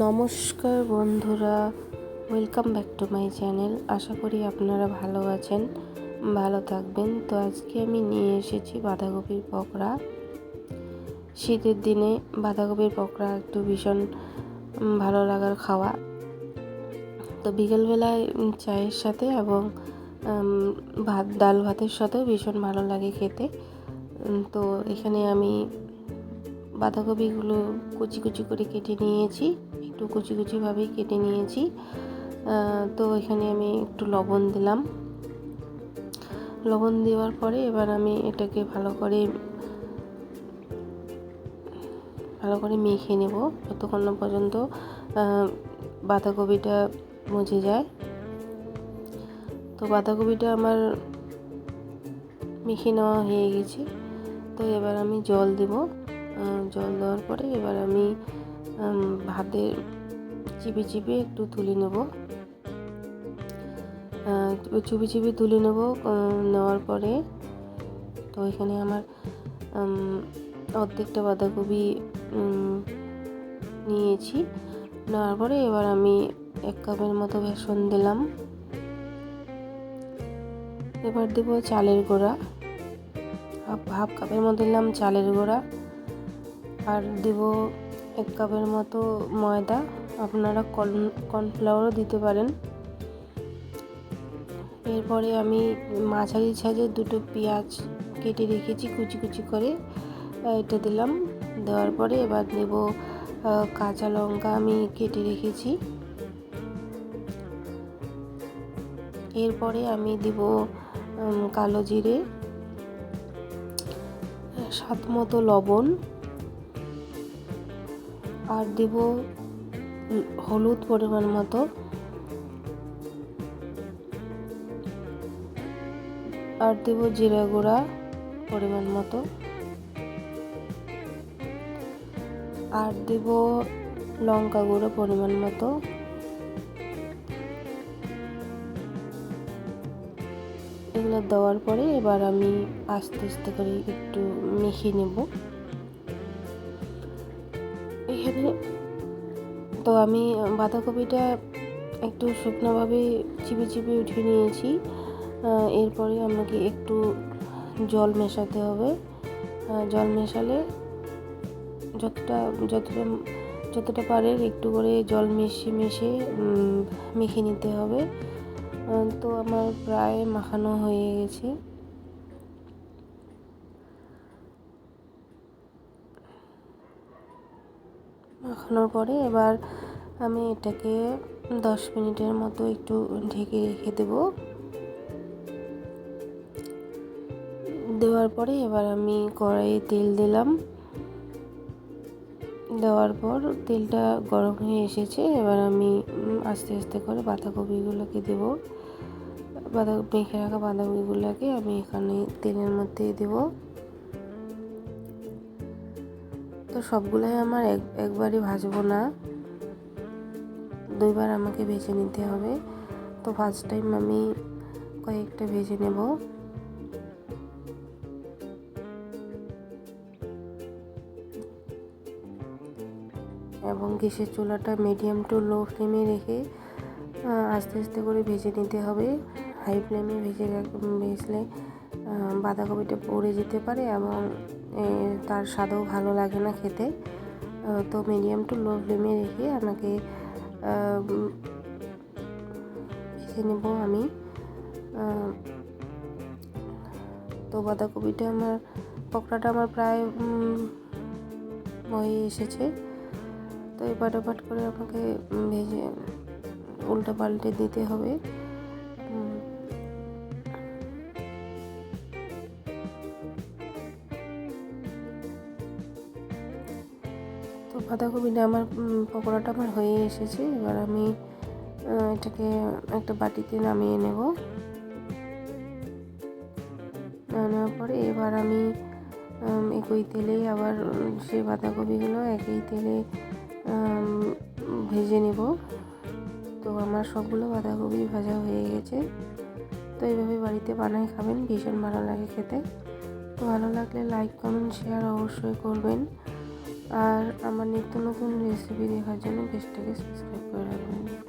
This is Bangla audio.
নমস্কার বন্ধুরা welcome back to my channel আশা করি আপনারা ভালো আছেন, ভালো থাকবেন। তো আজকে আমি নিয়ে এসেছি বাঁধাকপির পকোড়া। শীতের দিনে বাঁধাকপির পকোড়া একটু ভীষণ ভালো লাগার খাওয়া। তো বিকেলবেলায় চায়ের সাথে এবং ভাত, ডাল ভাতের সাথেও ভীষণ ভালো লাগে খেতে। তো এখানে আমি বাঁধাকপিগুলো কুচি কুচি করে কেটে নিয়েছি, একটু কুচি কুচিভাবেই কেটে নিয়েছি। তো এখানে আমি একটু লবণ দিলাম। লবণ দেওয়ার পরে এবার আমি এটাকে ভালো করে ভালো করে মেখে নেব যতক্ষণ না পর্যন্ত বাঁধাকপিটা মজে যায়। তো বাঁধাকপিটা আমার মেখে নেওয়া হয়ে গেছে। তো এবার আমি জল দেব। জল দেওয়ার পরে এবার আমি ভাতে চিপে চিপে একটু তুলে নেব। চুপি চিপি তুলে নেব নেওয়ার পরে তো এখানে আমার অর্ধেকটা বাঁধাকপি নিয়েছি। নেওয়ার পরে এবার আমি এক কাপের মতো বেসন দিলাম। এবার দেব চালের গোড়া। হাফ হাফ কাপের মতো দিলাম চালের গুঁড়া। আর দেব এক কাপের মতো ময়দা। আপনারা কর্ন, কর্নফ্লাওয়ারও দিতে পারেন। এরপরে আমি মাঝারি সাইজের দুটো পেঁয়াজ কেটে রেখেছি, কুচি কুচি করে এটা দিলাম। দেওয়ার পরে এবার নেব কাঁচা লঙ্কা আমি কেটে রেখেছি। এরপরে আমি দিব কালো জিরে, স্বাদ মতো লবণ। আর দেব হলুদ পরিমাণ মতো। আর দেব জিরা গুঁড়া পরিমাণ মতো। আর দেব লঙ্কা গুঁড়ো পরিমাণ মতো। এগুলো দেওয়ার পরে এবার আমি আস্তে আস্তে করে একটু মেখে নেব। আমি বাঁধাকপিটা একটু শুকনোভাবে চিপে চিপে উঠিয়ে নিয়েছি। এরপরে আমাকে একটু জল মেশাতে হবে। জল মেশালে যতটা যতটা যতটা পারেন একটু করে জল মিশিয়ে মিশিয়ে মেখে নিতে হবে। তো আমার প্রায় মাখানো হয়ে গেছে। মাখানোর পরে এবার আমি এটাকে দশ মিনিটের মতো একটু ঢেকে রেখে দেব। দেওয়ার পরে এবার আমি কড়াইয়ে তেল দিলাম। দেওয়ার পর তেলটা গরম হয়ে এসেছে, এবার আমি আস্তে আস্তে করে বাঁধাকপিগুলোকে দেবো। বাঁধা, মেখে রাখা বাঁধাকপিগুলোকে আমি এখানে তেলের মধ্যে দেব। তো সবগুলোই আমার এক, একবারই ভাজবো না। দুইবার আমাকে ভেজে নিতে হবে। তো ফার্স্ট টাইম আমি কয়েকটা ভেজে নেব। এবং গ্যাসের চুলাটা মিডিয়াম টু লো ফ্লেমে রেখে আস্তে আস্তে করে ভেজে নিতে হবে। হাই ফ্লেমে ভেজে ভেজলে বাঁধাকপিটা পড়ে যেতে পারে এবং তার স্বাদও ভালো লাগে না খেতে। তো মিডিয়াম টু লো ফ্লেমে রেখে আমাকে ভেজে নেব আমি। তো বাঁধাকপিটা আমার, পকোড়াটা আমার প্রায় হয়ে এসেছে। তো এপাট ওপাট করে আমাকে ভেজে, উল্টো পাল্টে দিতে হবে। তো বাঁধাকপিটা আমার পকোড়াটা আমার হয়ে এসেছে। এবার আমি এটাকে একটা বাটিতে নামিয়ে নেব। নামানোর পরে এবার আমি একই তেলে আবার সেই বাঁধাকপিগুলো একই তেলে ভেজে নেব। তো আমার সবগুলো বাঁধাকপি ভাজা হয়ে গেছে। তো এইভাবে বাড়িতে বানাই খাবেন, ভীষণ ভালো লাগে খেতে। তো ভালো লাগলে লাইক কমেন্ট শেয়ার অবশ্যই করবেন। আর আমার নিত্য নতুন রেসিপি দেখার জন্য পেজটাকে সাবস্ক্রাইব করে রাখবেন।